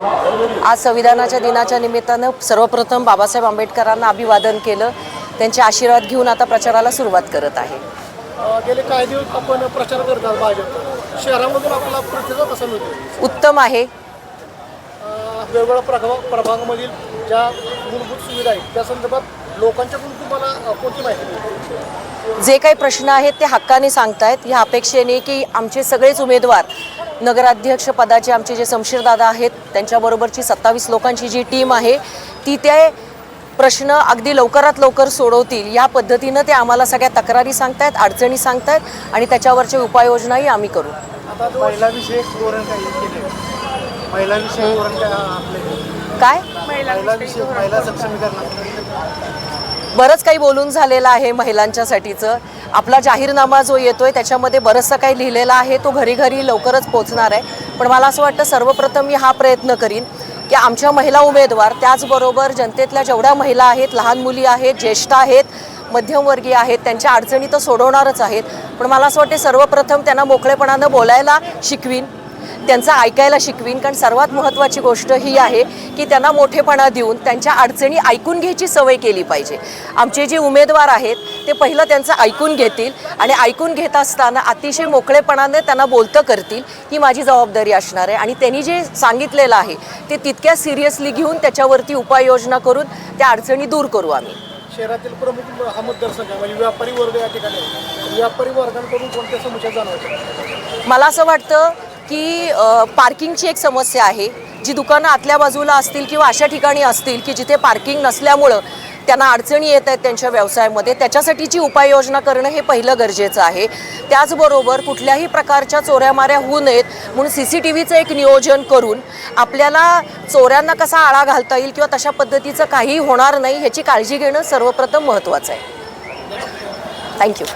आज संविधानाच्या दिनाच्या निमित्तानं सर्वप्रथम बाबासाहेब आंबेडकरांना अभिवादन केलं. त्यांचे आशीर्वाद घेऊन आता प्रचाराला सुरुवात करत आहे. गेले काही दिवस आपण प्रचार करतात भाजप. शहरामधून आपला प्रतिसाद कसा मिळतो? उत्तम आहे. वेगवेगळ्या प्रभाग प्रभागामधील ज्या मूलभूत सुविधा आहेत त्या संदर्भात लोकांच्याकडून तुम्हाला कोणती माहिती जे काही प्रश्न आहेत ते हक्काने सांगतायत. ह्या अपेक्षेने की आमचे सगळेच उमेदवार नगराध्यक्ष पदाचे आमचे जे शमशीरदादा आहेत त्यांच्याबरोबरची सत्तावीस लोकांची जी टीम आहे ती ते प्रश्न अगदी लवकरात लवकर सोडवतील. या पद्धतीनं ते आम्हाला सगळ्या तक्रारी सांगतायत अडचणी सांगतायत आणि त्याच्यावरच्या उपाययोजनाही आम्ही करू. काय बरंच काही बोलून झालेलं आहे महिलांच्यासाठीचं. आपला जाहीरनामा जो येतोय त्याच्यामध्ये बरंचसं काही लिहिलेलं आहे तो घरी घरी लवकरच पोचणार आहे. पण मला असं वाटतं सर्वप्रथम मी हा प्रयत्न करीन की आमच्या महिला उमेदवार त्याचबरोबर जनतेतल्या जेवढ्या महिला आहेत लहान मुली आहेत ज्येष्ठ आहेत मध्यमवर्गीय आहेत त्यांच्या अडचणी तर सोडवणारच आहेत. पण मला असं वाटते सर्वप्रथम त्यांना मोकळेपणानं बोलायला शिकवीन. त्यांचं ऐकायला शिकवीन कारण सर्वात महत्त्वाची गोष्ट ही आहे की त्यांना मोठेपणा देऊन त्यांच्या अडचणी ऐकून घ्यायची सवय केली पाहिजे. आमचे जे उमेदवार आहेत ते पहिलं त्यांचं ऐकून घेतील आणि ऐकून घेत असताना अतिशय मोकळेपणाने त्यांना बोलतं करतील ही माझी जबाबदारी असणार आहे. आणि त्यांनी जे सांगितलेलं आहे ते तितक्या सिरियसली घेऊन त्याच्यावरती उपाययोजना करून त्या अडचणी दूर करू आम्ही. शहरातील प्रमुख हा मतदारसंघ म्हणजे व्यापारी वर्ग या ठिकाणी. व्यापारी वर्गांकडून कोणत्या समस्या जाणवतात? मला असं वाटतं की पार्किंगची एक समस्या आहे. जी दुकानं आतल्या बाजूला असतील किंवा अशा ठिकाणी असतील की जिथे पार्किंग नसल्यामुळं त्यांना अडचणी येत आहेत त्यांच्या व्यवसायामध्ये त्याच्यासाठीची उपाययोजना करणं हे पहिलं गरजेचं आहे. त्याचबरोबर कुठल्याही प्रकारच्या चोऱ्यामाऱ्या होऊ नयेत म्हणून सी सी टी व्हीचं एक नियोजन करून आपल्याला चोऱ्यांना कसा आळा घालता येईल किंवा तशा पद्धतीचं काहीही होणार नाही ह्याची काळजी घेणं सर्वप्रथम महत्त्वाचं आहे. थँक्यू